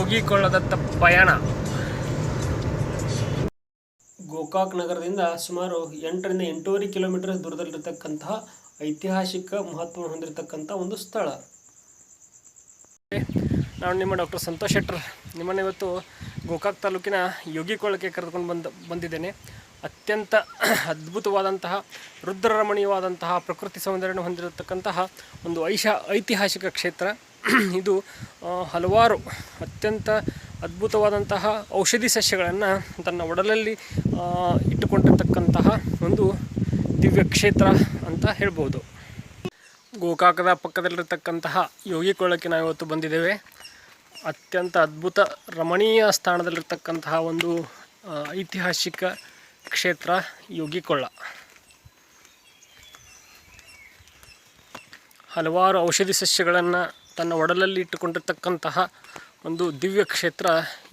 ಯೋಗಿಕೊಳ್ಳದತ್ತ ಪಯಣ. ಗೋಕಾಕ್ ನಗರದಿಂದ ಸುಮಾರು ಎಂಟರಿಂದ ಎಂಟೂವರೆ ಕಿಲೋಮೀಟರ್ ದೂರದಲ್ಲಿರತಕ್ಕಂತಹ ಐತಿಹಾಸಿಕ ಮಹತ್ವ ಹೊಂದಿರತಕ್ಕಂಥ ಒಂದು ಸ್ಥಳ. ನಾನು ನಿಮ್ಮ ಡಾಕ್ಟರ್ ಸಂತೋಷ್ ಶೆಟ್ಟರ್. ನಿಮ್ಮನ್ನು ಇವತ್ತು ಗೋಕಾಕ್ ತಾಲೂಕಿನ ಯೋಗಿಕೊಳ್ಳಕ್ಕೆ ಕರೆದುಕೊಂಡು ಬಂದ ಬಂದಿದ್ದೇನೆ. ಅತ್ಯಂತ ಅದ್ಭುತವಾದಂತಹ ರುದ್ರರಮಣೀಯವಾದಂತಹ ಪ್ರಕೃತಿ ಸೌಂದರ್ಯವನ್ನು ಹೊಂದಿರತಕ್ಕಂತಹ ಒಂದು ಐಶ ಐತಿಹಾಸಿಕ ಕ್ಷೇತ್ರ. ಇದು ಹಲವಾರು ಅತ್ಯಂತ ಅದ್ಭುತವಾದಂತಹ ಔಷಧಿ ಸಸ್ಯಗಳನ್ನು ತನ್ನ ಒಡಲಲ್ಲಿ ಇಟ್ಟುಕೊಂಡಿರ್ತಕ್ಕಂತಹ ಒಂದು ದಿವ್ಯ ಕ್ಷೇತ್ರ ಅಂತ ಹೇಳ್ಬೋದು. ಗೋಕಾಕದ ಪಕ್ಕದಲ್ಲಿರತಕ್ಕಂತಹ ಯೋಗಿಕೊಳ್ಳಕ್ಕೆ ನಾವು ಇವತ್ತು ಬಂದಿದ್ದೇವೆ. ಅತ್ಯಂತ ಅದ್ಭುತ ರಮಣೀಯ ಸ್ಥಾನದಲ್ಲಿರ್ತಕ್ಕಂತಹ ಒಂದು ಐತಿಹಾಸಿಕ ಕ್ಷೇತ್ರ ಯೋಗಿಕೊಳ್ಳ ಹಲವಾರು ಔಷಧಿ ಸಸ್ಯಗಳನ್ನು ತನ್ನ ಒಡಲಲ್ಲಿ ಇಟ್ಟುಕೊಂಡಿರ್ತಕ್ಕಂತಹ ಒಂದು ದಿವ್ಯ ಕ್ಷೇತ್ರ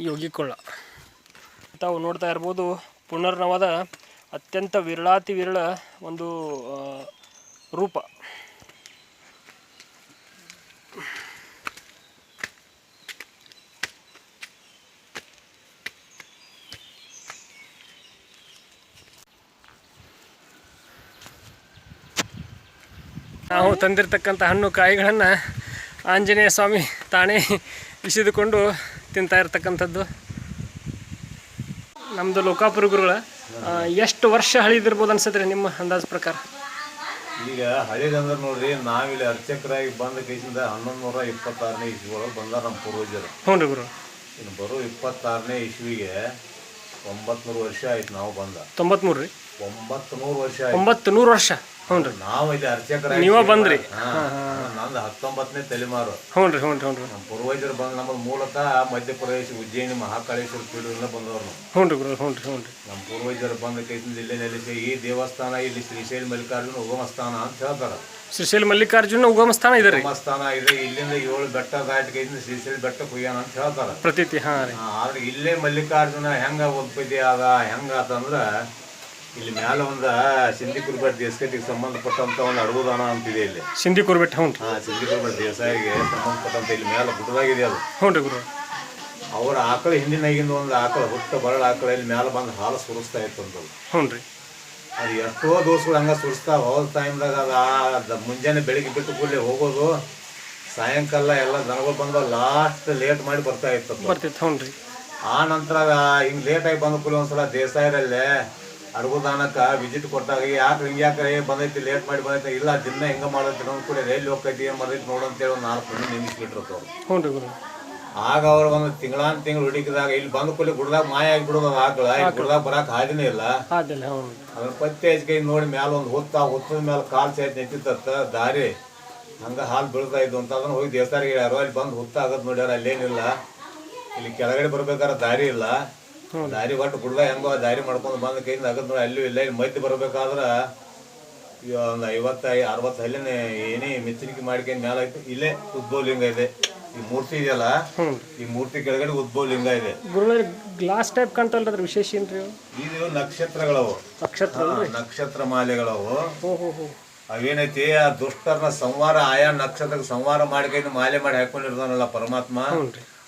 ಯೋಗಿಕೊಳ್ಳ ತಾವು ನೋಡ್ತಾ ಇರ್ಬೋದು, ಪುನರ್ನವದ ಅತ್ಯಂತ ವಿರಳಾತಿ ವಿರಳ ಒಂದು ರೂಪ. ನಾವು ತಂದಿರತಕ್ಕಂಥ ಹಣ್ಣು ಕಾಯಿಗಳನ್ನು ಆಂಜನೇಯ ಸ್ವಾಮಿ ತಾನೇ ಇಸಿದುಕೊಂಡು ತಿಂತಾ ಇರ್ತಕ್ಕಂಥದ್ದು. ನಮ್ಮದು ಲೋಕಾಪುರ ಗುರುಗಳ ಎಷ್ಟು ವರ್ಷ ಹಳಿದಿರ್ಬೋದು ಅನ್ಸತ್ರಿ ನಿಮ್ಮ ಅಂದಾಜು ಪ್ರಕಾರ? ಈಗ ಹಳೇದಂದ್ರೆ ನೋಡ್ರಿ ನಾವಿಲ್ಲಿ ಅರ್ಚಕರಾಗಿ ಬಂದ ಕೇಸಿಂದ ಹನ್ನೊಂದು ನೂರ ಇಪ್ಪತ್ತಾರನೇ ಇಸ್ವಿ ಒಳಗೆ ಬಂದಾರ ನಮ್ಮ ಪೂರ್ವಜರು. ಹ್ಞೂ ರೀ ಗುರು. ಇನ್ನು ಬರೋ ಇಪ್ಪತ್ತಾರನೇ ಇಸ್ವಿಗೆ ಒಂಬತ್ತು ವರ್ಷ ಆಯ್ತು ನಾವು ಬಂದ. ತೊಂಬತ್ಮೂರು ರೀ. ಒಂಬತ್ತು ನೂರು ವರ್ಷ ಒಂಬತ್ತು ನೂರು ವರ್ಷ. ಹ್ಞೂ ರೀ ನಾವು ಇಲ್ಲಿ ಅರ್ಚಕರಾಗಿ ನೀವ ಬಂದ್ರಿ? ಹಾ, ನಂದು ಹತ್ತೊಂಬತ್ತನೇ ತಲೆಮಾರು. ಹ್ಞೂ ರೀ ಹ್ಞೂ ರೀ ಹ್ಞೂ ರೀ ನಮ್ಮ ಪೂರ್ವಜರು ಬಂದು ನಮ್ಮ ಮೂಲತಃ ಮಧ್ಯಪ್ರದೇಶ ಉಜ್ಜಯಿನಿ ಮಹಾಕಾಳೇಶ್ವರ ಪೀಠದಿಂದ ಬಂದವರು ಹ್ಞೂ ರೀ ಗುರು ಹ್ಞೂ ರೀ ಹ್ಞೂ ರೀ ನಮ್ಮ ಪೂರ್ವಜರು ಬಂದ ಇಲ್ಲಿ ಇಲ್ಲೇ ನೆಲೆಸಿ ಈ ದೇವಸ್ಥಾನ ಇಲ್ಲಿ ಶ್ರೀಶೈಲ ಮಲ್ಲಿಕಾರ್ಜುನ ಉಗಮ ಸ್ಥಾನ ಅಂತ ಹೇಳ್ತಾರೆ. ಶ್ರೀಶೈಲ ಮಲ್ಲಿಕಾರ್ಜುನ ಉಗಮ ಸ್ಥಾನ ಇದೆ ರೀ. ಸ್ಥಾನ ಇದೆ. ಇಲ್ಲಿಂದ ಏಳು ಬೆಟ್ಟ ದಾಟಿಕೆಯಿಂದ ಶ್ರೀಶೈಲ ಬೆಟ್ಟ ಕುಯ್ಯಾನ ಅಂತ ಹೇಳ್ತಾರೆ. ಪ್ರತೀತಿ ಹಾಂ ರೀ. ಆದ್ರೆ ಇಲ್ಲೇ ಮಲ್ಲಿಕಾರ್ಜುನ ಹೆಂಗ ಒಪ್ಪಿದೆ ಆದ ಹೆಂಗ ಆತಂದ್ರ ಇಲ್ಲಿ ಮ್ಯಾಲ ಒಂದ ಸಿಂಧಿ ಕುರುಬೆಟ್ ದೇವಸ್ಕಟ್ಟಿಗೆ ಸಂಬಂಧಪಟ್ಟಂತ ಒಂದು ಅಡಗುದಾನ ಅಂತಿದೆ ಇಲ್ಲಿ. ಸಿಂಧಿ ಕುರುಬೆಟ್ ಹ್ಞೂ ಹಾ ಸಿಂಧಿ ಕುರುಬೆಟ್ ದೇಸಾಯಿಗೆ ಸಂಬಂಧಪಟ್ಟಂತ ಇಲ್ಲಿ ಮ್ಯಾಲ ಗುಡ್ಡದಾಗಿದೆ ಅದು. ಹ್ಞೂ ರೀ ಗುರು. ಅವರ ಆಕಳ ಹಿಂದಿನಾಗಿಂದ ಒಂದು ಆಕಳ ಹುಟ್ಟ ಬರಳ ಆಕಳ ಇಲ್ಲಿ ಮ್ಯಾಲ ಬಂದು ಹಾಲು ಸುರಿಸ್ತಾ ಇತ್ತು ಅಂತ ಹ್ಞೂ ರೀ. ಅದು ಎಷ್ಟೋ ದೋಸ್ಗಳು ಹಂಗ ಸುರಿಸ್ತಾ ಹೋದ ಟೈಮ್ದಾಗ ಅದು ಆ ಮುಂಜಾನೆ ಬೆಳಿಗ್ಗೆ ಬಿಟ್ಟು ಕೂಡಲೇ ಹೋಗೋದು ಸಾಯಂಕಾಲ ಎಲ್ಲ ದನಗಳು ಬಂದು ಲಾಸ್ಟ್ ಲೇಟ್ ಮಾಡಿ ಬರ್ತಾ ಇತ್ತು. ಬರ್ತಿತ್ತು ಹ್ಞೂ ರೀ. ಆ ನಂತರ ಹಿಂಗೆ ಲೇಟ್ ಆಗಿ ಬಂದ ಕೂಡಲೇ ಒಂದ್ಸಲ ದೇಸಾಯರಲ್ಲೇ ಅಡಗುದಾನಕ್ಕ ವಿಸಿಟ್ ಕೊಟ್ಟಾಗ ಯಾಕೆ ಹಿಂಗೆ ಯಾಕೆ ಬಂದೈತಿ ಲೇಟ್ ಮಾಡಿ ಬಂದೈತಿ. ಇಲ್ಲ ದಿನ ಹೆಂಗ ಮಾಡೈತಿ ಕೂಡ ಎಲ್ಲಿ ಹೋಗ್ತೈತಿ ಏನು ಮಾಡೈತಿ ನೋಡು ಅಂತೇಳಿ ಒಂದು ನಾಲ್ಕು ಮಂದಿ ನೇಮಿಸ್ಬಿಟ್ರು ಅವ್ರು. ಹ್ಞೂ ರೀ ಗುರು. ಆಗ ಅವ್ರು ಒಂದು ತಿಂಗಳಾನ್ ತಿಂಗಳು ಹುಡುಕಿದಾಗ ಇಲ್ಲಿ ಬಂದ ಕೂಲಿ ಗುಡ್ದಾಗ ಮಾಯ ಆಗಿಬಿಡೋದು ಆಕಳ. ಇಲ್ಲಿ ಗುಡ್ದಾಗ ಬರಾಕ್ ಹಾದಿನೇ ಇಲ್ಲ. ಅದ್ರ ಪತ್ತೆ ಹೆಚ್ಚಿಗೆ ನೋಡಿ ಮ್ಯಾಲ ಒಂದು ಹೊತ್ತ ಹೊತ್ತದ ಮೇಲೆ ಕಾಲ್ ಸಹಿತ ನೆಚ್ಚಿತ್ತ ದಾರಿ ಹಂಗ ಹಾಲು ಬೀಳ್ತಾ ಇದ್ದು ಅಂತ ಅದನ್ನ ಹೋಗಿ ದೇವಸ್ಥಾನಿಗೆ ಯಾರೋ ಅಲ್ಲಿ ಬಂದು ಹುತ್ತ ಆಗದ್ ನೋಡ್ಯಾರ ಅಲ್ಲೇನಿಲ್ಲ. ಇಲ್ಲಿ ಕೆಳಗಡೆ ಬರ್ಬೇಕಾದ್ರೆ ದಾರಿ ಇಲ್ಲ. ದಾರಿ ಒಟ್ಟು ಬಿಡ್ದ ಹೆಂಗೋ ದಾರಿ ಮಾಡ್ಕೊಂಡು ಬಂದ ಕೈ ಆಗದ್ ಅಲ್ಲೂ ಇಲ್ಲ ಇಲ್ಲಿ ಮೈತಿ ಬರ್ಬೇಕಾದ್ರ ಒಂದ್ ಐವತ್ತ ಅರವತ್ತು ಹಲ್ಲಿನ ಏನೇ ಮೆಚ್ಚಿನಿಕೆ ಮಾಡ್ಕೊಂಡು ಮ್ಯಾಲ ಐತಿ. ಇಲ್ಲೇ ಉದ್ಭವ ಲಿಂಗ ಇದೆ. ಈ ಮೂರ್ತಿ ಇದೆಯಲ್ಲ ಈ ಮೂರ್ತಿ ಕೆಳಗಡೆ ಉದ್ಭವ ಲಿಂಗ ಇದೆ. ಗ್ಲಾಸ್ ಟೈಪ್ ಕಾಣ್ತಲ್ಲ ಅದ್ರ ವಿಶೇಷ ಏನ್ರಿ? ಇದು ನಕ್ಷತ್ರಗಳವು. ನಕ್ಷತ್ರ ನಕ್ಷತ್ರ ಮಾಲೆಗಳವು. ಅವೇನೈತಿ? ಆ ದುಷ್ಟರನ್ನ ಸಂವಾರ ಆಯಾ ನಕ್ಷತ್ರಕ್ಕೆ ಸಂವಾರ ಮಾಡ್ಕೊಂಡು ಮಾಲೆ ಮಾಡಿ ಹಾಕೊಂಡಿರ್ತಾನಲ್ಲ ಪರಮಾತ್ಮ.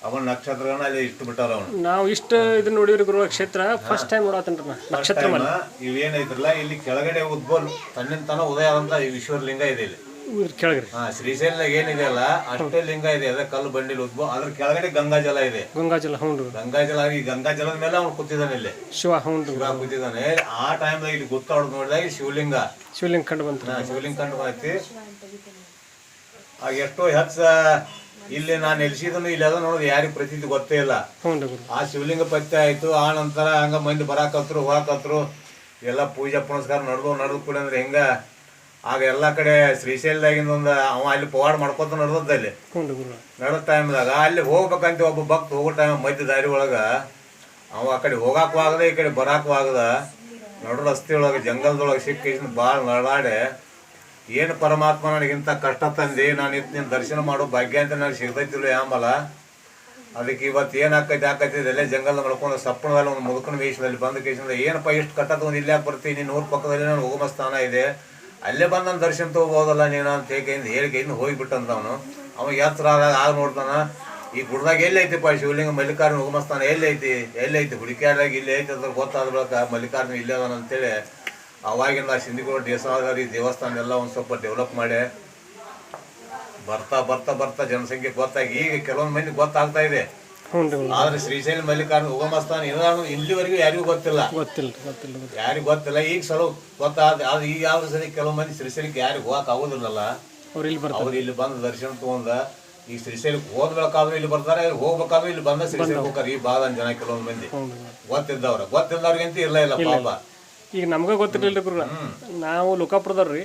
ಅವನ ನಕ್ಷತ್ರಗಳನ್ನ ಅಲ್ಲಿ ಇಟ್ಟು ಬಿಟ್ಟಾರ ಅವನು. ನಾವು ಇಷ್ಟ ಇದನ್ನ ನೋಡಿವ್ರಿ ಗುರು ಕ್ಷೇತ್ರ ಫಸ್ಟ್ ಟೈಮ್ ನೋಡತ್ತೇನ್ರಿ ನಾ ನಕ್ಷತ್ರ ಮನೆ ಇವೇನೈತ್ರಲ್ಲ ಇಲ್ಲಿ ಕೆಳಗಡೆ ಉದ್ಬೋಲ್ ತನ್ನಿಂದ ತನ ಉದಯ ಆದಂತ ಈಶ್ವರ ಲಿಂಗ ಇದೆ ಇಲ್ಲಿ. ಕೆಳಗ್ರಿ ಹಾ ಶ್ರೀಶೈಲದಾಗ ಏನಿದೆ ಅಲ್ಲ ಅಷ್ಟೇ ಲಿಂಗ ಇದೆ ಅದೇ ಕಲ್ಲು ಬಂಡಿಲ್ ಉದ್ಬೋ ಅದ್ರ ಕೆಳಗಡೆ ಗಂಗಾ ಜಲ ಇದೆ. ಗಂಗಾಜಲ ಹ್ಞೂ ಗಂಗಾಜಲ ಗಂಗಾ ಜಲ ಈ ಗಂಗಾ ಜಲದ ಮೇಲೆ ಅವ್ನು ಕೂತಿದ್ದಾನೆ ಇಲ್ಲಿ. ಶಿವ ಹ್ಞೂ ರೀ ಶಿವ ಕೂತಿದ್ದಾನೆ ಆ ಟೈಮ್ದಾಗ ಇಲ್ಲಿ ಗೊತ್ತಾಡೋದು ನೋಡಿದಾಗ ಶಿವಲಿಂಗ. ಶಿವಲಿಂಗ ಕಂಡು ಬಂತು. ಹಾ, ಶಿವಲಿಂಗ ಕಂಡು ಬಂತಿ. ಆಗ ಎಷ್ಟೋ ಹೆಚ್ಚ ಇಲ್ಲಿ ನಾನು ಎಲ್ಸಿದನು ಇಲ್ಲಿ ಅದ ನೋಡೋದು ಯಾರಿಗೆ ಪ್ರತೀತಿ ಗೊತ್ತೇ ಇಲ್ಲ. ಆ ಶಿವಲಿಂಗ ಪತ್ತೆ ಆಯ್ತು ಆ ನಂತರ ಹಂಗ ಮಂದಿ ಬರಾಕತ್ರು ಹೋಗಾಕತ್ರು ಎಲ್ಲ ಪೂಜೆ ಪುನಸ್ಕಾರ ನಡೆದು ನಡೆದು ಕೂಡ ಅಂದ್ರೆ ಹೆಂಗ? ಆಗ ಎಲ್ಲ ಕಡೆ ಶ್ರೀಶೈಲದಾಗಿಂದ ಒಂದು ಅವ ಅಲ್ಲಿ ಪವಾಡ ಮಾಡ್ಕೊತ ನಡೆದದ್ದು ಅಲ್ಲಿ. ನಡೆದ ಟೈಮ್ದಾಗ ಅಲ್ಲಿ ಹೋಗ್ಬೇಕಂತ ಒಬ್ಬ ಭಕ್ತ ಹೋಗೋ ಟೈಮ್ ಮಧ್ಯ ದಾರಿ ಒಳಗ ಅವ ಆ ಕಡೆ ಹೋಗಾಕು ಆಗದ ಈ ಕಡೆ ಬರಾಕು ಆಗದ ನಡು ರಸ್ತೆ ಒಳಗೆ ಜಂಗಲ್ದೊಳಗೆ ಸಿಕ್ಕಿ ಭಾಳ ನಡಾಡೆ ಏನು ಪರಮಾತ್ಮ ನನಗಿಂತ ಕಷ್ಟ ತಂದೆ, ನಾನು ಇತ್ತು ನಿನ್ನ ದರ್ಶನ ಮಾಡೋ ಭಾಗ್ಯ ಅಂತ ನನಗೆ ಸಿಗ್ತೈತಿಲ್ಲ ಯಾಂಬಲ ಅದಕ್ಕೆ ಇವತ್ತು ಏನು ಆಕೈತಿ ಇದೆಲ್ಲ ಜಂಗಲ್ ಮಾಡ್ಕೊಂಡು ಸಪ್ಪಣದಲ್ಲಿ ಒಂದು ಮುದುಕನ ವೇಷದಲ್ಲಿ, ಬಂದ ಕೇಸಿಂದ ಏನಪ್ಪ ಇಷ್ಟು ಕಟ್ಟದ ಒಂದು ಇಲ್ಲೇ ಬರ್ತೀನಿ ನಿನ್ನ ಊರ ಪಕ್ಕದಲ್ಲಿ ನಾನು ಹೋಗೋ ಸ್ಥಾನ ಇದೆ. ಅಲ್ಲೇ ಬಂದು ನನ್ನ ದರ್ಶನ ತಗೋಬೋದಲ್ಲ ನೀನು ಅಂತ ಹೇಗೆ ಹೇಳಿಕೆಯಿಂದ ಹೋಗಿಬಿಟ್ಟಂತ ಅವನು. ಅವ ಎತ್ತರ ಆದಾಗ ಆಗ ನೋಡ್ತಾನ. ಈ ಗುಡ್ದಾಗ ಎಲ್ಲಿ ಐತಿಪ್ಪ ಶಿವಲಿಂಗ ಮಲ್ಲಿಕಾರ್ಜುನ ಉಗಮಸ್ಥಾನ ಎಲ್ಲಿ ಐತಿ? ಎಲ್ಲಿ ಐತಿ? ಹುಡುಕ್ಯಾಡ್ದಾಗ ಇಲ್ಲಿ ಐತಿ ಅಂತ ಗೊತ್ತಾದ ಬಳಿಕ ಮಲ್ಲಿಕಾರ್ಜುನ ಇಲ್ಲೇ ಅಂತೇಳಿ ಅವಾಗಿಂದ ಸಿಂಧಿಗೋಡ ದೇಸಾಗರಿ ದೇವಸ್ಥಾನ ಎಲ್ಲ ಒಂದು ಸ್ವಲ್ಪ ಡೆವಲಪ್ ಮಾಡಿ ಬರ್ತಾ ಬರ್ತಾ ಬರ್ತಾ ಜನಸಂಖ್ಯೆ ಗೊತ್ತಾಗಿ ಈಗ ಕೆಲವೊಂದು ಮಂದಿ ಗೊತ್ತಾಗ್ತಾ ಇದೆ. ಆದ್ರೆ ಶ್ರೀಶೈಲ ಮಲ್ಲಿಕಾರ್ಜುನ ಉಗಮಸ್ಥಾನ ಇರೋದು ಇಲ್ಲಿವರೆಗೂ ಯಾರಿಗೂ ಗೊತ್ತಿಲ್ಲ. ಗೊತ್ತಿಲ್ಲ ಗೊತ್ತಿಲ್ಲ ಗೊತ್ತಿಲ್ಲ ಯಾರಿಗೂ ಗೊತ್ತಿಲ್ಲ. ಈಗ ಸ್ವಲ್ಪ ಗೊತ್ತಾದ ಅದು ಈಗ ಯಾವ್ದು ಸರಿ ಕೆಲವು ಮಂದಿ ಶ್ರೀಶೈಲಕ್ಕೆ ಯಾರಿಗೂ ಹೋಗಕ್ ಆಗೋದಿಲ್ಲಲ್ಲ. ಅವ್ರು ಇಲ್ಲಿ ಬರ್ತಾರೆ. ಅವ್ರು ಇಲ್ಲಿ ಬಂದು ದರ್ಶನ ತಗೊಂಡ ಈ ಶ್ರೀಶೈಲಕ್ಕೆ ಹೋಗ್ಬೇಕಾದ್ರೂ ಇಲ್ಲಿ ಬರ್ತಾರೆ ಹೋಗ್ಬೇಕಾದ್ರೂ ಇಲ್ಲಿ ಬಂದ ಶ್ರೀಶೈಲಕ್ಕೆ ಹೋಗ್ತಾರೆ. ಈ ಬಾಳ ಜನ ಕೆಲವೊಂದು ಮಂದಿ. ಗೊತ್ತಿದ್ದವ್ರ. ರೀ ಅಂತ ಇಲ್ಲ ಇಲ್ಲ. ಪಾಪ. ಈಗ ನಮ್ಗೆ ಗೊತ್ತಿರಲಿಲ್ಲ ಗುರು ನಾವು ಲೋಕಾಪುರದವ್ರಿ.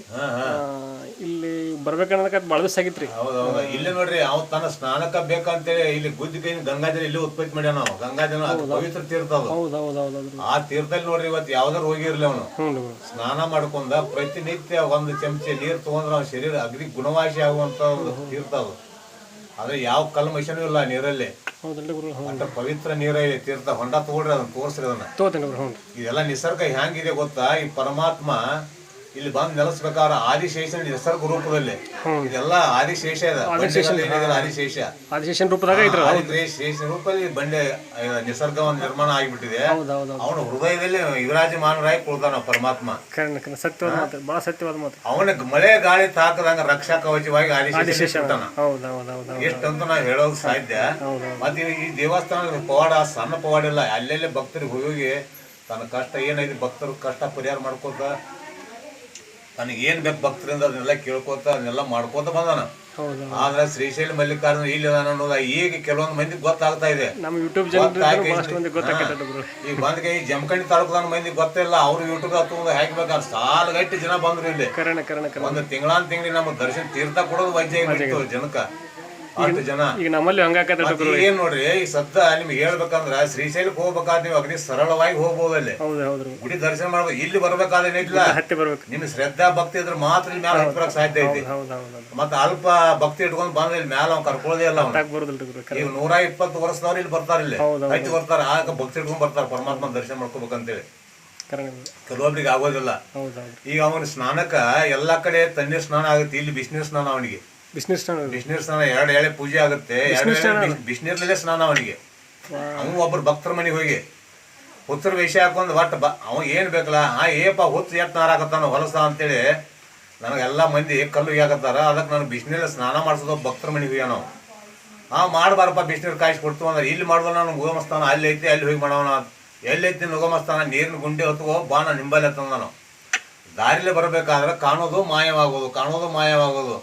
ಇಲ್ಲಿ ಬರ್ಬೇಕನ್ನೋದಕ್ಕೆ ಭಾಳ ದಿವಸ ಹೌದು ಇಲ್ಲಿ ನೋಡ್ರಿ ಅವ್ ತನ್ನ ಸ್ನಾನಕ್ಕ ಬೇಕಂತೇಳಿ ಇಲ್ಲಿ ಗುದ್ದಿ ಕೈ ಗಂಗಾಜಲ ಇಲ್ಲಿ ಉತ್ಪತ್ತಿ ಮಾಡ್ಯಾವ ನಾವು ಗಂಗಾಜಲ ಪವಿತ್ರ ತೀರ್ಥ ಅದು. ಹೌದು ಹೌದು ಹೌದು ಹೌದು. ಆ ತೀರ್ಥದಲ್ಲಿ ನೋಡ್ರಿ ಇವತ್ತು ಯಾವ್ದಾರು ಹೋಗಿರ್ಲಿ ಅವನು. ಸ್ನಾನ ಮಾಡ್ಕೊಂಡ ಪ್ರತಿನಿತ್ಯ ಒಂದು ಚಮಚೆ ನೀರು ತಗೊಂಡ್ರೆ ಅವನ ಶರೀರ ಅಗ್ರಿ ಗುಣವಾಸಿ ಆಗುವಂತ ಒಂದು ತೀರ್ಥ ಅದು. ಆದ್ರೆ ಯಾವ ಕಲ್ಮಶನೂ ಇಲ್ಲ ನೀರಲ್ಲಿ. ಗುರು ಅಂತ ಪವಿತ್ರ ನೀರ ಇದೆ ತೀರ್ಥ ಹೊಂಡ ತಗೊಳ್ರಿ ಅದನ್ನ ತೋರ್ಸ್ರಿ ಅದನ್ನ. ತಗೋತೇನೆ ಗುರು ಹ್ಞೂ ಇದೆಲ್ಲ ನಿಸರ್ಗ ಹೆಂಗಿದೆ ಗೊತ್ತಾ? ಈ ಪರಮಾತ್ಮ ಇಲ್ಲಿ ಬಂದು ನೆಲೆಸ್ಬೇಕಾರ ಆದಿಶೇಷ ನಿಸರ್ಗ ರೂಪದಲ್ಲಿ ಇದೆಲ್ಲ ಆದಿಶೇಷ ಇದೆ. ಏನಿದೆಯಲ್ಲ ಆದಿಶೇಷ. ಶೇಷ ರೂಪದಾಗ ಆದಿಶೇಷ ರೂಪದಲ್ಲಿ ಬಂಡೆ ನಿಸರ್ಗ ನಿಸರ್ಗವನ್ನು ನಿರ್ಮಾಣ ಆಗಿಬಿಟ್ಟಿದೆ. ಅವನ ಹೃದಯದಲ್ಲಿ ವಿರಾಜಮಾನರಾಗಿ ಕುಳ್ತಾನ ಪರಮಾತ್ಮ. ಸತ್ಯವಾದ ಭಾಳ ಸತ್ಯವಾದ ಮಾತು. ಅವನ ಮಳೆ ಗಾಳಿ ತಾಕದಂಗ ರಕ್ಷಾ ಕವಚವಾಗಿ ಆದಿಶೇಷ ಎಷ್ಟಂತ ನಾವು ಹೇಳೋದು ಸಾಧ್ಯ. ಮತ್ತೆ ಈ ದೇವಸ್ಥಾನದ ಪವಾಡ ಸಣ್ಣ ಪವಾಡ ಇಲ್ಲ. ಅಲ್ಲೆಲ್ಲೇ ಭಕ್ತರಿಗೆ ಹೋಗಿ ತನ್ನ ಕಷ್ಟ ಏನೈತಿ ಭಕ್ತರು ಕಷ್ಟ ಪರಿಹಾರ ಮಾಡ್ಕೋತ ತನಗೆ ಏನ್ ಬೇಕು ಭಕ್ತರಿಂದ ಅದನ್ನೆಲ್ಲ ಕೇಳ್ಕೊತ ಅದನ್ನೆಲ್ಲ ಮಾಡ್ಕೊತ ಬಂದಾನ. ಆದ್ರೆ ಶ್ರೀಶೈಲ ಮಲ್ಲಿಕಾರ್ಜುನ ಇಲ್ಲಿ ಅನ್ನೋದ ಈಗ ಕೆಲವೊಂದು ಮಂದಿ ಗೊತ್ತಾಗ್ತಾ ಇದೆ. ಈಗ ಬಂದ್ಗೆ ಈ ಜಮಖಂಡಿ ತಾಲೂಕದ ಮಂದಿ ಗೊತ್ತಿಲ್ಲ ಅವ್ರು ಯೂಟ್ಯೂಬ್ ಹತ್ತು ಹಾಕ್ಬೇಕಾದ್ರೆ ಸಾಲಗಟ್ಟಿ ಜನ ಬಂದ್ರು ಇಲ್ಲಿ. ಒಂದು ತಿಂಗಳಾನ್ ತಿಂಗಳಿಗೆ ನಮ್ಮ ದರ್ಶನ ತೀರ್ಥ ಕೊಡೋದು ವೈದ್ಯ ಜನಕ್ಕ. ಜನ. ಈಗ ನಮ್ಮಲ್ಲಿ ಹಂಗಾಕತ್ತೆ ಮತ್ತೆ ಏನ್ ನೋಡ್ರಿ ಈ ಸದ್ದ ನಿಮ್ಗೆ ಹೇಳ್ಬೇಕಂದ್ರ ಶ್ರೀಶೈಲಕ್ಕೆ ಹೋಗ್ಬೇಕಾದ್ರೆ ನೀವು ಅಗದಿ ಸರಳವಾಗಿ ಹೋಗ್ಬೋದು ಅಲ್ಲಿ. ಹೌದು ಗುಡಿ ದರ್ಶನ ಮಾಡ್ಬೋದು ಇಲ್ಲಿ ಬರ್ಬೇಕಾದ್ರೆ ಏನಿಲ್ಲ ಹತ್ತಿ ಬರ್ಬೇಕು. ನಿಮ್ ಶ್ರದ್ಧಾ ಭಕ್ತಿ ಇದ್ರೆ ಮಾತ್ರ ಇಲ್ಲಿ ಮ್ಯಾಲ ಹತ್ತಿ ಬರಕ್ ಸಾಧ್ಯ ಐತಿ. ಹೌದು ಮತ್ತೆ ಅಲ್ಪ ಭಕ್ತಿ ಇಟ್ಕೊಂಡ್ ಬಂದ್ರೆ ಇಲ್ಲಿ ಮ್ಯಾಲ ಅವ್ನು ಕರ್ಕೊಳ್ಳೋದೇ ಇಲ್ಲ ಅವ್ನು. ಯಾಕೆ ಬರೋದಿಲ್ಲ ಈಗ ನೂರ ಇಪ್ಪತ್ತು ವರ್ಷದವ್ರು ಇಲ್ಲಿ ಬರ್ತಾರ ಇಲ್ಲಿ. ಹೌದು, ಹಚ್ಚಿ ಬರ್ತಾರ ಆಗ ಭಕ್ತಿ ಇಟ್ಕೊಂಡ್ ಬರ್ತಾರ ಪರಮಾತ್ಮ ದರ್ಶನ ಮಾಡ್ಕೋಬೇಕಂತೇಳಿ. ಕರೆಣ ಕೆಲವೊಬ್ರಿಗೆ ಆಗೋದಿಲ್ಲ. ಹೌದು ಹೌದು. ಈಗ ಅವನ ಸ್ನಾನಕ್ಕ ಎಲ್ಲಾ ಕಡೆ ತಣ್ಣೀರ್ ಸ್ನಾನ ಆಗುತ್ತೆ ಇಲ್ಲಿ ಬಿಸಿನೀರ್ ಸ್ನಾನ ಅವನಿಗೆ. ಬಿಸ್ನೆಸ್ ಸ್ನಾನ ಬಿಸ್ನೀರ್ ಸ್ನಾನ ಎರಡು ಎಳೆ ಪೂಜೆ ಆಗುತ್ತೆ. ಬಿಸಿನೀರ್ನಲ್ಲೇ ಸ್ನಾನ ಅವನಿಗೆ. ಅವನು ಒಬ್ಬರು ಭಕ್ತರ ಮನೆಗೆ ಹೋಗಿ ಹುತ್ತರ ವೇಷ ಹಾಕೊಂಡು ಒಟ್ಟು ಬ ಅವ ಏನು ಬೇಕಲ್ಲ ಆ ಏಪ ಹುತ್ತು ಎಟ್ ನಾರಾಕತ್ತಾನ ಹೊಲಸ ಅಂತೇಳಿ ನನಗೆಲ್ಲ ಮಂದಿ ಕಲ್ಲು ಯಾಕತ್ತಾರ ಅದಕ್ಕೆ ನಾನು ಬಿಸಿನೀರಲ್ಲಿ ಸ್ನಾನ ಮಾಡಿಸೋದು ಭಕ್ತರ ಮನೆಗೆ ಹೋಗಿ ನಾವು ಆ ಮಾಡಬಾರಪ್ಪ ಬಿಸಿನೀರು ಕಾಯಿಸಿ ಕೊಡ್ತು ಅಂದ್ರೆ ಇಲ್ಲಿ ಮಾಡಿದ್ರೆ ನಾನು ಉಗಮಸ್ಥಾನ ಅಲ್ಲಿ ಐತಿ ಅಲ್ಲಿ ಹೋಗಿ ಮಾಡೋಣ ಎಲ್ಲಿ ಐತಿ ಉಗಮಸ್ಥಾನ ನೀರಿನ ಗುಂಡಿ ಹೊತ್ತುಗೋ ಬಾಣ ನಿಂಬಲ್ಲಿ ಹತ್ತಂದ ನಾನು. ದಾರಿಲೇ ಬರಬೇಕಾದ್ರೆ ಕಾಣೋದು ಮಾಯವಾಗೋದು ಕಾಣೋದು ಮಾಯವಾಗೋದು.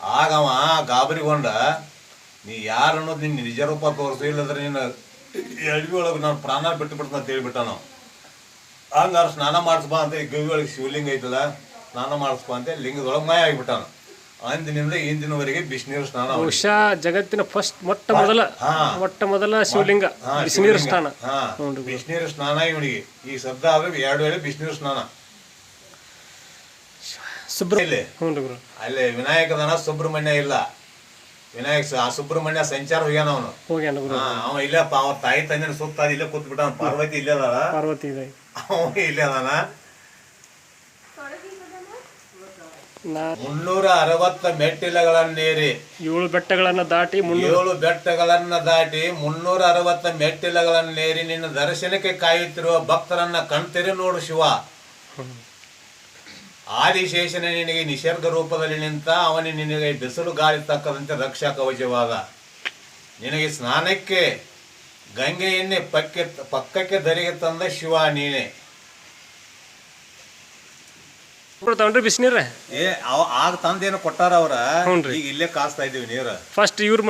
ಆಗ ಅವ ಗಾಬರಿಗೊಂಡ ನೀ ಯಾರು ಅನ್ನೋದು ನಿನ್ನ ನಿಜ ರೂಪ ತೋರಿಸು ಇಲ್ಲದ್ರೆ ನಿನ್ನ ಎಳ್ವಿ ಒಳಗೆ ನಾನು ಪ್ರಾಣ ಬಿಟ್ಟು ಬಿಡ್ತಾನೆ ಅಂತ ಹೇಳ್ಬಿಟ್ಟ ನಾವು ಹಂಗಾರ ಸ್ನಾನ ಮಾಡಿಸ್ಬಾ ಅಂತ ಈ ಗವಿ ಒಳಗೆ ಶಿವಲಿಂಗ ಐತಲ್ಲ ಸ್ನಾನ ಮಾಡಿಸ್ಬಾ ಅಂತ ಲಿಂಗದೊಳಗೆ ಮಾಯ ಆಗಿಬಿಟ್ಟಾನ ಅಂದಿನಿಂದ ಇಂದಿನವರೆಗೆ ಬಿಸಿನೀರು ಸ್ನಾನ ಉಷಾ ಬಹುಶಃ ಜಗತ್ತಿನ ಫಸ್ಟ್ ಮೊಟ್ಟ ಮೊದಲ. ಮೊಟ್ಟ ಮೊದಲ ಶಿವಲಿಂಗ ಬಿಸಿನೀರು ಸ್ನಾನ. ಬಿಸಿನೀರು ಸ್ನಾನ ಇವನಿಗೆ. ಈ ಶಬ್ದ ಆದ್ರೆ ಎರಡು ವೇಳೆ ಬಿಸಿನೀರು ಸ್ನಾನ. ಹ್ಞೂ ರೀ ಗುರು. ಅಲ್ಲಿ ವಿನಾಯಕದನ ಸುಬ್ರಹ್ಮಣ್ಯ ಇಲ್ಲ. ವಿನಾಯಕ ಸ- ಆ ಸುಬ್ರಹ್ಮಣ್ಯ ಸಂಚಾರ ಹೋಗ್ಯಾನ ಅವನು. ಹೋಗ್ಯಾನ ಗುರು. ಅವ ಇಲ್ಲೇ ಪ- ಅವ್ರ ತಾಯಿ ತಂದೆ ಸುತ್ತ ಅದ್ ಇಲ್ಲೇ ಕೂತ್ ಬಿಟ್ಟ ಪಾರ್ವತಿ ಇಲ್ಲೇ ಅದಾಳ. ಪಾರ್ವತಿ ಇದೆ. ಅವ ಇಲ್ಲೇ ಅದಾನ. ನಾ ಮುನ್ನೂರ ಅರವತ್ತ ಮೆಟ್ಟಿಲಗಳನ್ನೇರಿ ಏಳು ಬೆಟ್ಟಗಳನ್ನ ದಾಟಿ ಏಳು ಬೆಟ್ಟಗಳನ್ನ ದಾಟಿ ಮುನ್ನೂರ ಅರವತ್ತ ಮೆಟ್ಟಿಲಗಳನ್ನೇರಿ ನಿನ್ನ ದರ್ಶನಕ್ಕೆ ಕಾಯುತ್ತಿರುವ ಭಕ್ತರನ್ನ ಕಣ್ತೀರಿ ನೋಡು ಶಿವ. ಆದಿಶೇಷನ ನಿನಗೆ ನಿಸರ್ಗ ರೂಪದಲ್ಲಿ ನಿಂತ ಅವನೇ ನಿನಗೆ ಬಿಸಿಲು ಗಾಳಿ ತಕ್ಕದಂತೆ ರಕ್ಷಾ ಕವಚವಾದ. ನಿನಗೆ ಸ್ನಾನಕ್ಕೆ ಗಂಗೆಯನ್ನೇ ಎಣ್ಣೆ ಪಕ್ಕೆ ಪಕ್ಕಕ್ಕೆ ಧರೆಗೆ ತಂದ ಶಿವ ನೀನೆ. ತಗೊಂಡ್ರಿ ಬಿಸಿನೀರ? ಏ ಅವ ಆಗ ತಂದೇನು ಕೊಟ್ಟಾರ ಅವ್ರ. ಈಗ ಇಲ್ಲೇ ಕಾಸ್ತಾ ಇದೀವಿ ನೀರು. ಫಸ್ಟ್ ಇವ್ರ ಇವ್ರ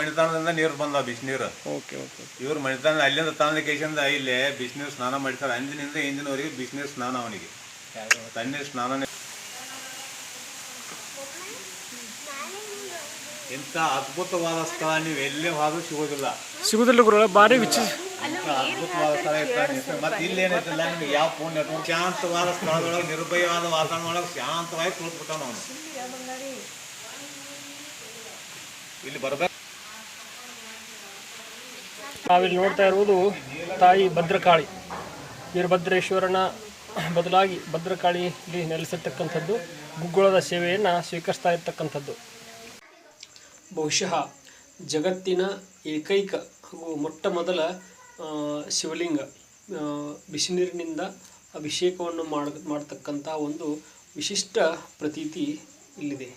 ಮಣಿತಾಣದಿಂದ ನೀರು ಬಂದ ಬಿಸಿನೀರು. ಓಕೆ ಓಕೆ ಇವ್ರ ಮಣಿತಾಣ ಅಲ್ಲಿಂದ ತಂದ ಕೇಸಿಂದ ಇಲ್ಲೇ ಬಿಸಿನೀರು ಸ್ನಾನ ಮಾಡ್ತಾರೆ ಅಂದಿನಿಂದ ಇಂದಿನವರೆಗೆ ಬಿಸಿನೀರು ಸ್ನಾನ ಅವನಿಗೆ. ತಣ್ಣೀರು ಸ್ನಾನನೇ. ಇಂಥ ಅದ್ಭುತವಾದ ಸ್ಥಳ ನೀವು ಎಲ್ಲೇ ಹೋದ್ರೂ ಸಿಗೋದಿಲ್ಲ. ಸಿಗುದಿಲ್ಲ ಗುರು ಭಾರಿ ವಿಚ ಅದ್ಭುತವಾದ ಸ್ಥಳ ಇರ್ತಾನೆ ಮತ್ತೆ ಇಲ್ಲೇನೈತಿಲ್ಲ ನಿಮ್ಗೆ ಯಾವ ಫೋನ್ ನೆಟ್ವರ್ಕ್ ಶಾಂತವಾದ ಸ್ಥಳದೊಳಗೆ ನಿರ್ಭಯವಾದ ವಾತಾವರಣ ಒಳಗೆ ಶಾಂತವಾಗಿ ಕುಳಿತುಬಿಟ್ಟಾನ ಅವನು. ಇಲ್ಲಿ ಬರ್ಬೇಕು. ನಾವಿಲ್ಲಿ ನೋಡ್ತಾ ಇರುವುದು ತಾಯಿ ಭದ್ರಕಾಳಿ ವೀರಭದ್ರೇಶ್ವರನ ಬದಲಾಗಿ ಭದ್ರಕಾಳಿಯಲ್ಲಿ ನೆಲೆಸಿರ್ತಕ್ಕಂಥದ್ದು, ಗುಗ್ಗುಳದ ಸೇವೆಯನ್ನು ಸ್ವೀಕರಿಸ್ತಾ ಇರ್ತಕ್ಕಂಥದ್ದು. ಬಹುಶಃ ಜಗತ್ತಿನ ಏಕೈಕ ಹಾಗೂ ಮೊಟ್ಟ ಮೊದಲ ಶಿವಲಿಂಗ ಬಿಸಿನೀರಿನಿಂದ ಅಭಿಷೇಕವನ್ನು ಮಾಡ ಒಂದು ವಿಶಿಷ್ಟ ಪ್ರತೀತಿ ಇಲ್ಲಿದೆ.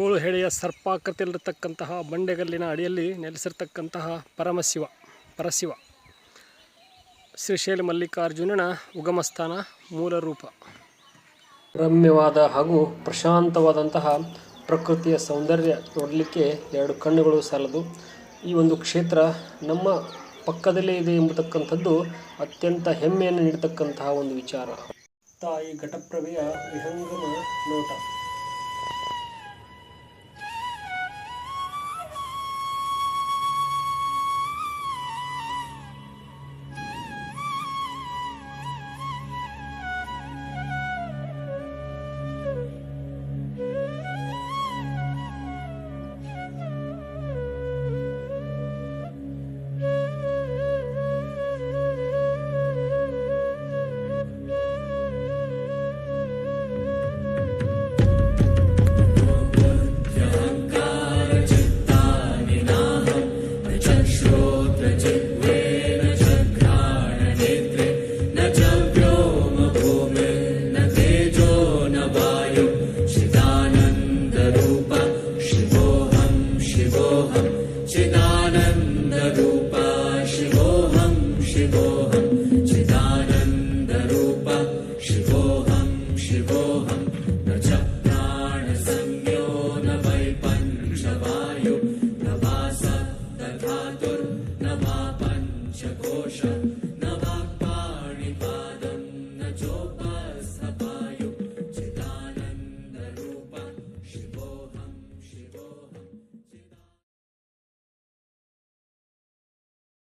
ಏಳು ಹೆಡೆಯ ಸರ್ಪಾಕೃತಿಯಲ್ಲಿರತಕ್ಕಂತಹ ಬಂಡೆಗಲ್ಲಿನ ಅಡಿಯಲ್ಲಿ ನೆಲೆಸಿರ್ತಕ್ಕಂತಹ ಪರಮಶಿವ, ಪರಶಿವ. ಶ್ರೀಶೈಲ ಮಲ್ಲಿಕಾರ್ಜುನನ ಉಗಮಸ್ಥಾನ ಮೂಲ ರೂಪ ರಮ್ಯವಾದ ಹಾಗೂ ಪ್ರಶಾಂತವಾದಂತಹ ಪ್ರಕೃತಿಯ ಸೌಂದರ್ಯ ನೋಡಲಿಕ್ಕೆ ಎರಡು ಕಣ್ಣುಗಳು ಸಾಲದು. ಈ ಒಂದು ಕ್ಷೇತ್ರ ನಮ್ಮ ಪಕ್ಕದಲ್ಲೇ ಇದೆ ಎಂಬತಕ್ಕಂಥದ್ದು ಅತ್ಯಂತ ಹೆಮ್ಮೆಯನ್ನು ನೀಡತಕ್ಕಂತಹ ಒಂದು ವಿಚಾರ. ತಾಯಿ ಘಟಪ್ರಭೆಯ ವಿಹಂಗಮ ನೋಟ.